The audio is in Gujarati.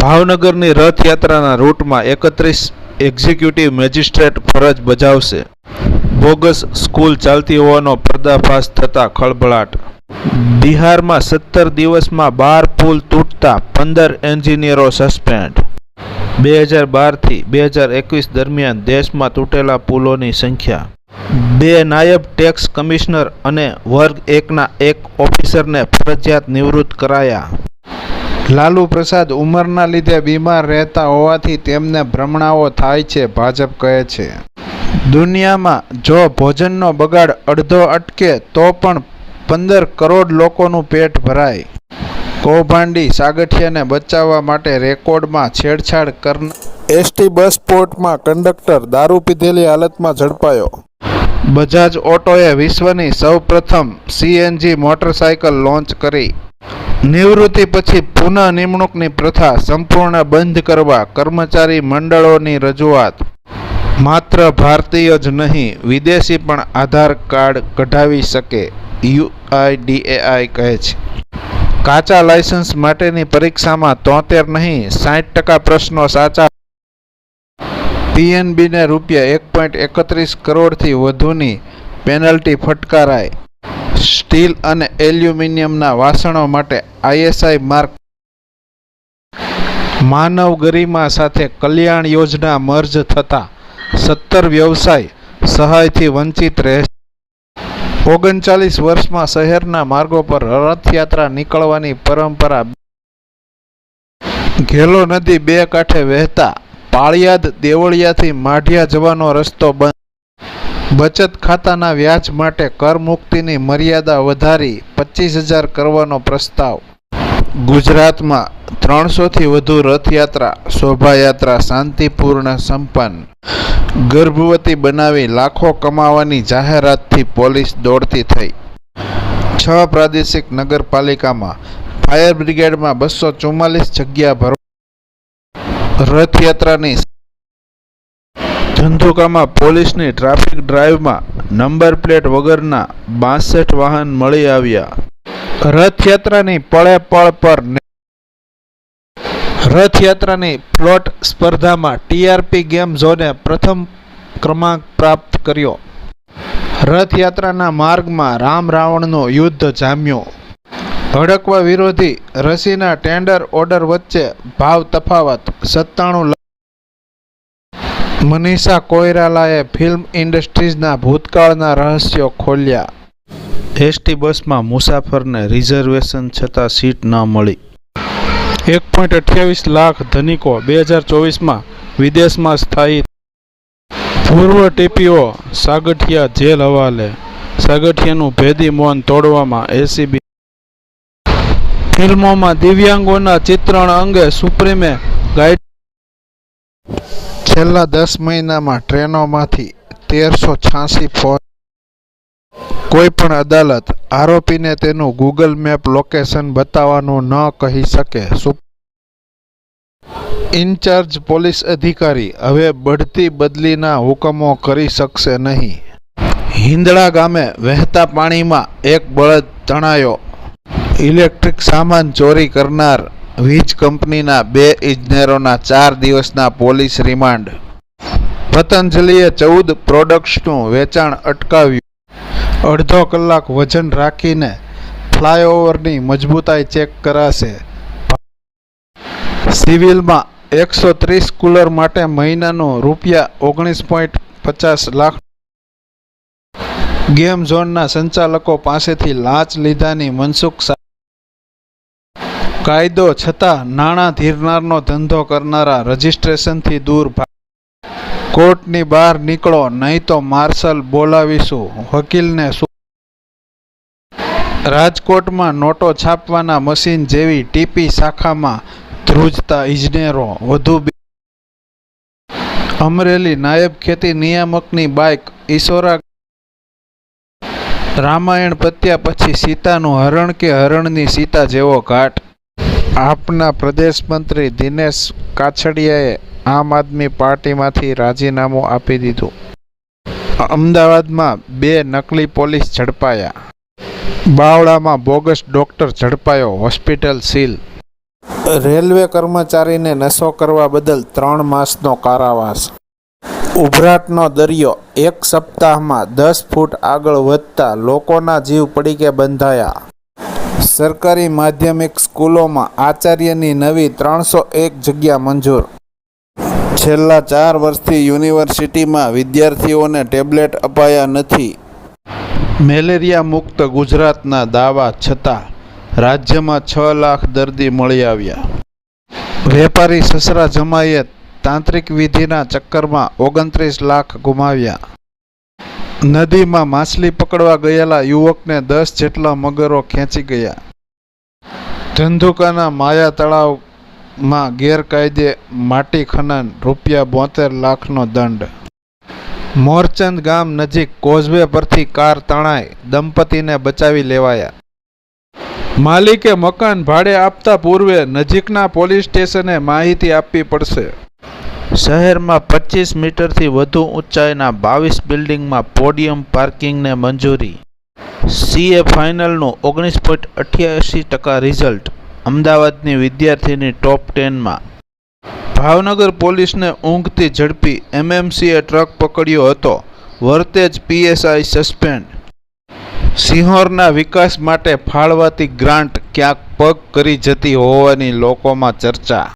ભાવનગરની રથયાત્રાના રૂટમાં એકત્રીસ એક્ઝિક્યુટિવ મેજિસ્ટ્રેટ ફરજ બજાવશે. બોગસ સ્કૂલ ચાલતી હોવાનો પર્દાફાશ થતા ખળભળાટ. બિહારમાં સત્તર દિવસમાં બાર પુલ તૂટતા પંદર એન્જિનિયરો સસ્પેન્ડ. બે હજાર બારથી બે હજાર એકવીસ દરમિયાન દેશમાં તૂટેલા પુલોની સંખ્યા. બે નાયબ ટેક્સ કમિશનર અને વર્ગ એકના એક ઓફિસરને ફરજિયાત નિવૃત્ત કરાયા. લાલુ પ્રસાદ ઉંમરના લીધે બીમાર રહેતા હોવાથી તેમને ભ્રમણાઓ થાય છે ભાજપ કહે છે. દુનિયામાં જો ભોજનનો બગાડ અડધો અટકે તો પણ પંદર કરોડ લોકોનું પેટ ભરાય. કૌભાંડી સાગઠિયાને બચાવવા માટે રેકોર્ડમાં છેડછાડ કરનાર એસટી બસ સ્પોર્ટમાં કંડક્ટર દારૂ પીધેલી હાલતમાં ઝડપાયો. બજાજ ઓટોએ વિશ્વની સૌપ્રથમ સીએનજી મોટરસાયકલ લોન્ચ કરી. નિવૃત્તિ પછી પુનઃ નિમણૂકની પ્રથા સંપૂર્ણ બંધ કરવા કર્મચારી મંડળોની રજૂઆત. માત્ર ભારતીય જ નહીં, વિદેશી પણ આધાર કાર્ડ કઢાવી શકે, યુઆઈડીએઆઈ કહે છે. કાચા લાયસન્સ માટેની પરીક્ષામાં તોતેર નહીં સાઠ ટકા પ્રશ્નો સાચા. પીએનબીને રૂપિયા એક પોઈન્ટ એકત્રીસ કરોડથી વધુની પેનલ્ટી ફટકારાઈ સ્ટીલ અને એલ્યુમિનિયમના વાસણો માટે આઈએસઆઈ માર્ક માનવ ગરિમા સાથે કલ્યાણ યોજના મર્જ થતા સત્તર વ્યવસાય સહાયથી વંચિત રહેશે. ઓગણચાલીસ વર્ષમાં શહેરના માર્ગો પર રથયાત્રા નીકળવાની પરંપરા ઘેલો નદી બે કાંઠે વહેતા પાળિયાદ દેવળિયાથી માઢિયા જવાનો રસ્તો બંધ બચત ખાતાના વ્યાજ માટે કરમુક્તિની મર્યાદા વધારી પચીસ હજાર કરવાનો પ્રસ્તાવ. ગુજરાતમાં ત્રણસોથી વધુ રથયાત્રા, શોભાયાત્રા શાંતિપૂર્ણ સંપન્ન. ગર્ભવતી બનાવી લાખો કમાવાની જાહેરાતથી પોલીસ દોડતી થઈ. છ પ્રાદેશિક નગરપાલિકામાં ફાયર બ્રિગેડમાં બસો ચુમ્માલીસ જગ્યા ભરવા. રથયાત્રાની ધંધુકામાં પોલીસની ટ્રાફિક ડ્રાઈવમાં નંબર પ્લેટ વગરના બાસઠ વાહન મળી આવ્યા. રથયાત્રાની પળે પળ પર રથયાત્રાની પ્લોટ સ્પર્ધામાં ટીઆરપી ગેમ ઝોને પ્રથમ ક્રમાંક પ્રાપ્ત કર્યો. રથયાત્રાના માર્ગમાં રામ રાવણનું યુદ્ધ જામ્યું. ભડકવા વિરોધી રસીના ટેન્ડર ઓર્ડર વચ્ચે ભાવ તફાવત સત્તાણું મનીષા કોઈરાલાએ ફિલ્મ ઇન્ડસ્ટ્રીઝના ભૂતકાળના રહસ્યો ખોલ્યા. એસટી બસમાં મુસાફરને રિઝર્વેશન છતાં સીટ ન મળી. એક પોઈન્ટ અઠ્યાવીસ લાખ ધનિકો બે હજાર ચોવીસમાં વિદેશમાં સ્થાયી પૂર્વ ટીપીઓ સાગઠિયા જેલ હવાલે. સાગઠિયાનું ભેદી મૌન તોડવામાં એસીબી ફિલ્મોમાં દિવ્યાંગોના ચિત્રણ અંગે સુપ્રીમે ગાઈડ છેલ્લા દસ મહિનામાં ટ્રેનોમાંથી તેરસો છ્યાસી ફોન કોઈ પણ અદાલત આરોપીને તેનું ગૂગલ મેપ લોકેશન બતાવવાનું ન કહી શકે. ઇન્ચાર્જ પોલીસ અધિકારી હવે બઢતી બદલીના હુકમો કરી શકશે નહીં. હિંદળા ગામે વહેતા પાણીમાં એક બળદ તણાયો. ઇલેક્ટ્રિક સામાન ચોરી કરનાર વીજ કંપનીના બે ઇજનેરોના ચાર દિવસના પોલીસ રિમાન્ડ. પતંજલિએ ચૌદ પ્રોડક્ટ્સનું વેચાણ અટકાવ્યું. અડધો કલાક વજન રાખીને ફ્લાયઓવરની મજબૂતાઈ ચેક કરાશે. સિવિલમાં એકસો ત્રીસ કુલર માટે મહિનાનું રૂપિયા ઓગણીસ પોઈન્ટ પચાસ લાખ. ગેમ ઝોનના સંચાલકો પાસેથી લાંચ લીધાની મનસુખ કાયદો છતાં નાણાં ધીરનારનો ધંધો કરનારા રજિસ્ટ્રેશનથી દૂર કોર્ટની બહાર નીકળો, નહીં તો માર્શલ બોલાવીશું. વકીલને રાજકોટમાં નોટો છાપવાના મશીન જેવી ટીપી શાખામાં ધ્રુજતા ઇજનેરો. વધુ અમરેલી નાયબ ખેતી નિયામકની બાઇક ઈશોરા રામાયણ પત્યા પછી સીતાનું હરણ કે હરણની સીતા જેવો ઘાટ. આપના પ્રદેશ મંત્રી દિનેશ કાછડિયાએ આમ આદમી પાર્ટીમાંથી રાજીનામું આપી દીધું. અમદાવાદમાં બે નકલી પોલીસ ઝડપાયા. બાવળામાં બોગસ ડોક્ટર ઝડપાયો હોસ્પિટલ સીલ. રેલવે કર્મચારીને નશો કરવા બદલ ત્રણ માસનો કારાવાસ. ઉભરાટનો દરિયો એક સપ્તાહમાં દસ ફૂટ આગળ વધતા લોકોના જીવ પડીકે બંધાયા. સરકારી માધ્યમિક સ્કૂલોમાં આચાર્યની નવી ત્રણસો એક જગ્યા મંજૂર. છેલ્લા ચાર વર્ષથી યુનિવર્સિટીમાં વિદ્યાર્થીઓને ટેબ્લેટ અપાયા નથી. મેલેરિયા મુક્ત ગુજરાતના દાવા છતાં રાજ્યમાં છ લાખ દર્દી મળી આવ્યા. વેપારી સસરા જમાઈએ તાંત્રિક વિધિના ચક્કરમાં ઓગણત્રીસ લાખ ગુમાવ્યા. નદીમાં માછલી પકડવા ગયેલા યુવકને દસ જેટલા મગરો ખેંચી ગયા. ધંધુકાના માયા તળાવમાં ગેરકાયદે માટી ખનન, રૂપિયા બોતેર લાખનો દંડ. મોરચંદ ગામ નજીક કોઝવે પરથી કાર તણાઈ દંપતીને બચાવી લેવાયા. માલિકે મકાન ભાડે આપતા પૂર્વે નજીકના પોલીસ સ્ટેશને માહિતી આપવી પડશે. શહેરમાં પચીસ મીટરથી વધુ ઊંચાઈના બાવીસ બિલ્ડિંગમાં પોડિયમ પાર્કિંગને મંજૂરી. સીએ ફાઇનલનું ઓગણીસ પોઈન્ટ અઠ્યાસી ટકા રિઝલ્ટ અમદાવાદની વિદ્યાર્થીની ટોપ ટેનમાં. ભાવનગર પોલીસને ઊંઘથી ઝડપી એમએમસીએ ટ્રક પકડ્યો હતો. Vartej PSI suspend. સિંહોરના વિકાસ માટે ફાળવાતી ગ્રાન્ટ ક્યાંક પગ કરી જતી હોવાની લોકોમાં ચર્ચા.